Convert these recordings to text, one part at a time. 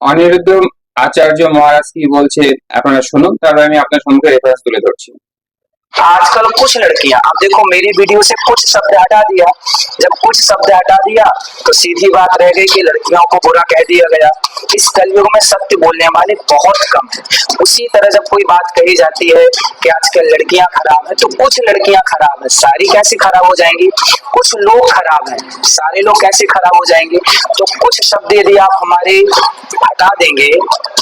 অনিরুদ্ধ আচার্য মহারাজ কি বলছে আপনারা শুনুন তারপর আমি আপনার সম্মুখে রেফারেন্স তুলে ধরছি आजकल कुछ लड़कियां अब देखो मेरी वीडियो से कुछ शब्द हटा दिया जब कुछ शब्द हटा दिया तो सीधी बात रह गई कि लड़कियों को बुरा कह दिया गया इस कलयुग में सत्य बोलने वाले बहुत कम है। उसी तरह जब कोई बात कही जाती है कि आजकल लड़कियाँ खराब है तो कुछ लड़कियाँ खराब है। सारी कैसे खराब हो जाएँगी? कुछ लोग खराब हैं। सारे लोग कैसे खराब हो जाएँगे? तो कुछ शब्द यदि आप हमारे हटा देंगे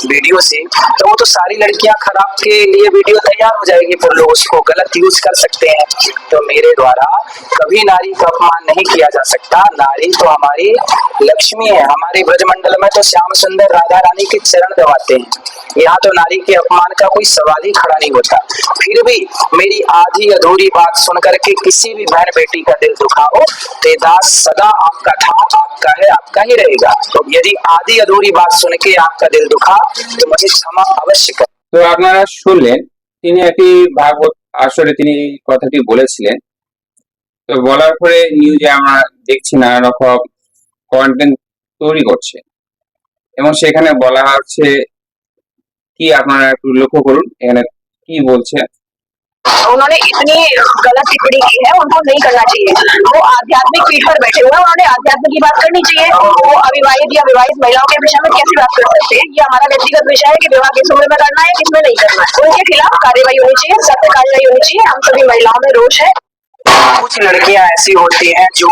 वीडियो से तो वो तो सारी लड़कियाँ खराब के लिए वीडियो तैयार हो जाएगी फिर लोग उसको गलत यूज़ कर सकते हैं। तो मेरे द्वारा कभी नारी का अपमान नहीं किया जा सकता। नारी तो हमारी लक्ष्मी है, हमारे ब्रजमंडल में तो श्याम सुंदर राधा रानी के चरण दबाते हैं यहाँ तो नारी के अपमान का कोई सवाल ही खड़ा नहीं होता फिर भी मेरी आधी अधूरी बात सुन करके किसी भी बहन बेटी का दिल दुखा हो तो ये दास सदा आपका था आपका है आपका ही रहेगा तो यदि आधी अधूरी बात सुन के आपका दिल दुखा तो मुझे क्षमा अवश्य कर তো আপনারা শুনলেন তিনি একটি ভাগবত আসলে তিনি এই কথাটি বলেছিলেন তো বলার পরে নিউজে আমরা দেখছি নানা রকম কন্টেন্ট তৈরি করছে এবং সেখানে বলা হচ্ছে কি আপনারা একটু লক্ষ্য করুন এখানে কি বলছে उन्होंने इतनी गलत टिप्पणी की है उनको नहीं करना चाहिए वो आध्यात्मिक पीठ पर बैठे हुए हैं उन्होंने आध्यात्म की बात करनी चाहिए वो अविवाहित या विवाहित महिलाओं के विषय में कैसे बात कर सकते हैं ये हमारा व्यक्तिगत विषय है कि विवाह किस उम्र में करना है किसमें नहीं करना है उनके खिलाफ कार्यवाही होनी चाहिए सख्त कार्यवाही होनी चाहिए हम सभी महिलाओं में रोष है कुछ लड़कियां ऐसी होती हैं जो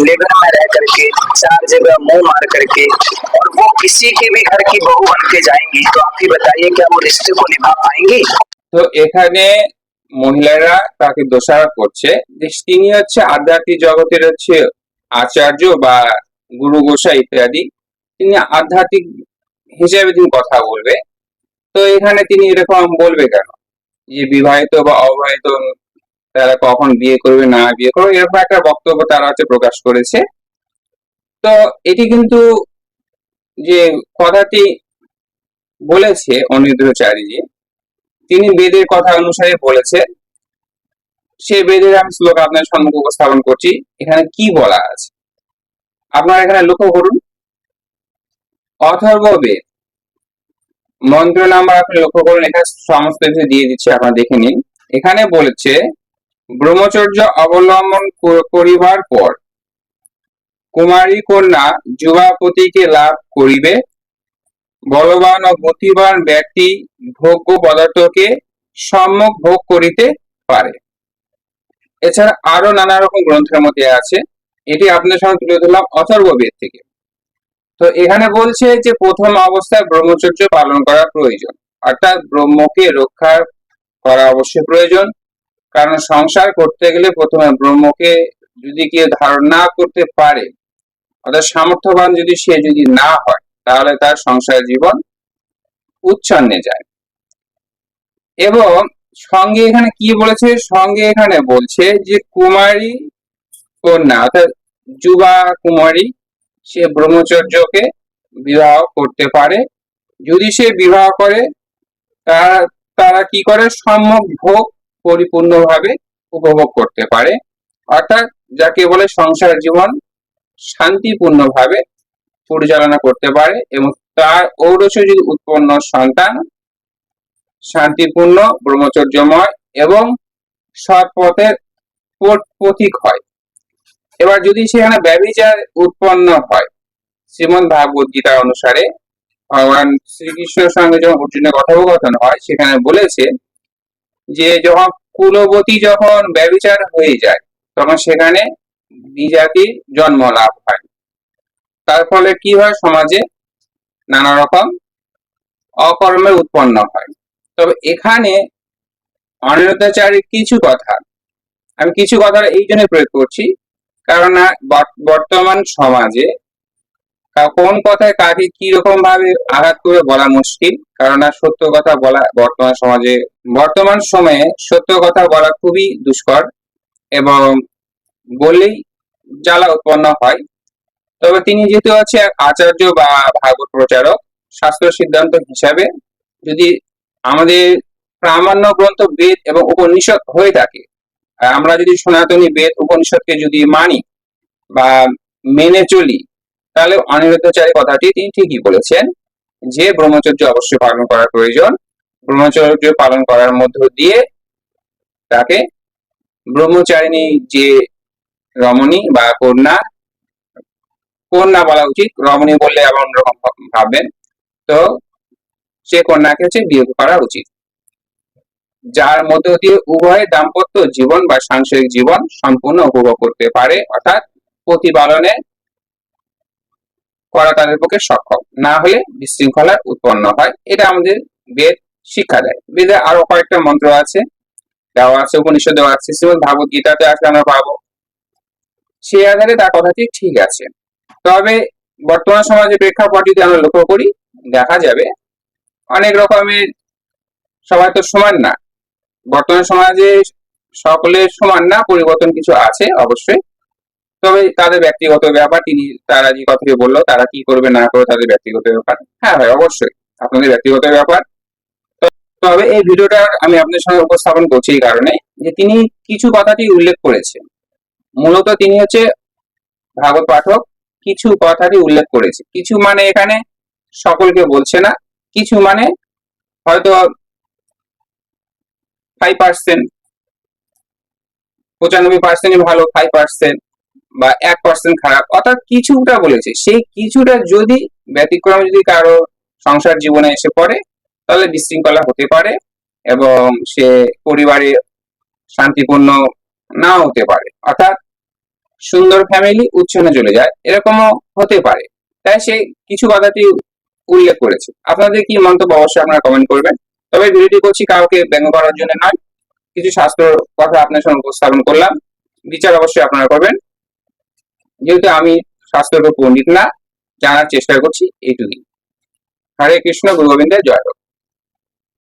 निगम में रह करके चार जगह मुंह मार करके और वो किसी के भी घर की बहू बन के जाएंगी तो आप ही बताइए क्या वो रिश्ते को निभा पाएंगी তো এখানে মহিলারা তাকে দোষারোপ করছে যে তিনি হচ্ছে আধ্যাত্মিক জগতের হচ্ছে আচার্য বা গুরু গোসাই ইত্যাদি তিনি আধ্যাত্মিক হিসেবে তিনি কথা বলবে তো এখানে তিনি এরকম বলবে কেন যে বিবাহিত বা অবিবাহিত তারা কখন বিয়ে করবে, না বিয়ে করবে, এরকম একটা বক্তব্য তারা হচ্ছে প্রকাশ করেছে। তো এটি কিন্তু যে কথাটি বলেছে অনিরুদ্ধাচার্যজি তিনি বেদের কথা অনুসারে বলেছে। সে বেদের আমি শ্লোক আপনার সম্মুখে উপস্থাপন করছি। এখানে কি বলা আছে? আপনারা এখানে লক্ষ্য করুন। অথর্ব বেদ, মন্ত্র নাম্বার আপনি লক্ষ্য করুন, এখানে সমস্ত দিয়ে দিচ্ছে, আপনারা দেখে নিন। এখানে বলেছে ব্রহ্মচর্য অবলম্বন করিবার পর কুমারী কন্যা যুবাপতিকে লাভ করিবে। বলবান ও গতিবান ব্যক্তি ভোগ্য পদার্থকে সম্যক ভোগ করিতে পারে। এছাড়া আরও নানা রকম গ্রন্থের মধ্যে আছে। এটি আপনার সঙ্গে তুলে ধরলাম অথর্ব বেদ থেকে। তো এখানে বলছে যে প্রথম অবস্থায় ব্রহ্মচর্য পালন করা প্রয়োজন। অর্থাৎ ব্রহ্মকে রক্ষা করা অবশ্যই প্রয়োজন। কারণ সংসার করতে গেলে প্রথমে ব্রহ্মকে যদি কেউ ধারণ করতে পারে, অর্থাৎ সামর্থ্যবান যদি সে যদি না হয়, তাহলে তার সংসার জীবন উচ্ছন্নে যায়। এবং সঙ্গে এখানে কি বলেছে? সঙ্গে এখানে বলছে যে কুমারী কন্যা, অর্থাৎ যুবা কুমারী, সে ব্রহ্মচর্যকে বিবাহ করতে পারে। যদি সে বিবাহ করে তারা কি করে? সম্যক ভোগ পরিপূর্ণভাবে উপভোগ করতে পারে। অর্থাৎ যাকে বলে সংসার জীবন শান্তিপূর্ণভাবে পরিচালনা করতে পারে এবং তার ঔরসে যদি উৎপন্ন সন্তান শান্তিপূর্ণ, ব্রহ্মচর্যময় এবং সৎ পথের প্রতীক হয়। এবার যদি সেখানে ব্যভিচার উৎপন্ন হয়, শ্রীমদ ভাগবত গীতা অনুসারে, ভগবান শ্রীকৃষ্ণের সঙ্গে যখন অর্জুনের কথোপকথন হয়, সেখানে বলেছে যে যখন কুলবতী যখন ব্যভিচার হয়ে যায়, তখন সেখানে দ্বিজাতির জন্ম লাভ হয়। তার ফলে কি হয় সমাজে? নানা রকম অকর্মের উৎপন্ন হয়। তবে এখানে অনিরুদ্ধাচারীর কিছু কথা, আমি কিছু কথা এই জন্য প্রয়োগ করছি। কারণ বর্তমান সমাজে কোন কথায় কাকে কি রকম ভাবে আঘাত করে বলা মুশকিল? কারণ সত্য কথা বলা বর্তমান সমাজে, বর্তমান সময়ে সত্য কথা বলা খুবই দুষ্কর এবং বললেই জ্বালা উৎপন্ন হয়। তবে তিনি যেহেতু আছে আচার্য বা ভাগবত প্রচারক, শাস্ত্র সিদ্ধান্ত হিসাবে যদি আমাদের প্রামাণ্য গ্রন্থ বেদ এবং উপনিষদ হয়ে থাকে আমরা যদি সনাতনী বেদ, উপনিষদকে যদি মানি বা মেনে চলি তাহলে অনিরুদ্ধাচারী কথাটি তিনি ঠিকই বলেছেন যে ব্রহ্মচর্য অবশ্যই পালন করা প্রয়োজন। ব্রহ্মচর্য পালন করার মধ্য দিয়ে তাকে ব্রহ্মচারিণী যে রমণী বা কন্যা কন্যা বলা উচিত, রমণী বললে অন্যরকম ভাব- ভাববেন। তো সে কন্যাকে হচ্ছে বিয়ে করা উচিত। যার মধ্য দিয়ে উভয় দাম্পত্য জীবন বা সাংসারিক জীবন সম্পূর্ণ উপভোগ করতে পারে, অর্থাৎ প্রতিপালনে করা তাদের পক্ষে সক্ষম। না হলে বিশৃঙ্খলা উৎপন্ন হয়। এটা আমাদের বেদ শিক্ষা দেয়। বেদে আরও কয়েকটা মন্ত্র আছে। দেওয়া আছে, উপনিষদ দেওয়া আছে। শ্রীমদ ভাগবত গীতাতে আসলে আমরা পাবো। সেই আধারে তার কথাটি ঠিক আছে। তবে বর্তমান সমাজে প্রেক্ষাপট যদি আমরা লক্ষ্য করি, দেখা যাবে অনেক রকমের সবাই তো সমান না। বর্তমান সমাজে সকলের সমান না, পরিবর্তন কিছু আছে অবশ্যই। তবে তাদের ব্যক্তিগত ব্যাপার, তিনি তারা যে কথাটি বলল, তারা কি করবে না করবে তাদের ব্যক্তিগত ব্যাপার? হ্যাঁ ভাই, অবশ্যই। আপনাদের ব্যক্তিগত ব্যাপার। তবে এই ভিডিওটা আমি আপনাদের সঙ্গে উপস্থাপন করছি এই কারণে যে তিনি কিছু কথাটি উল্লেখ করেছেন। মূলত তিনি হচ্ছে ভাগবত পাঠক, কিছু কথাটি উল্লেখ করেছে কিছু মানে এখানে সকলকে বলছে না, কিছু মানে হয়তো ফাইভ পার্সেন্ট পঁচানব্বই পার্সেন্টই ভালো ফাইভ পার্সেন্ট বা এক পার্সেন্ট খারাপ, অর্থাৎ কিছুটা বলেছে। সেই কিছুটা যদি ব্যতিক্রম যদি কারও সংসার জীবনে এসে পড়ে, তাহলে বিশৃঙ্খলা হতে পারে এবং সে পরিবারে শান্তিপূর্ণ নাও হতে পারে। অর্থাৎ সুন্দর ফ্যামিলি উচ্ছনে চলে যায়, এরকমও হতে পারে। তাই সে কিছু কথাটি উল্লেখ করেছে। আপনাদের কি মন্তব্য অবশ্যই আপনারা কমেন্ট করবেন। তবে ভিডিওটি করছি কাউকে ব্যঙ্গ করার জন্য নয়। কিছু স্বাস্থ্য কথা আপনার সঙ্গে উপস্থাপন করলাম। বিচার অবশ্যই আপনারা করবেন। যেহেতু আমি স্বাস্থ্য পণ্ডিত না, জানার চেষ্টা করছি এইটুকুই। হরে কৃষ্ণ, গুরু গোবিন্দের জয় হোক।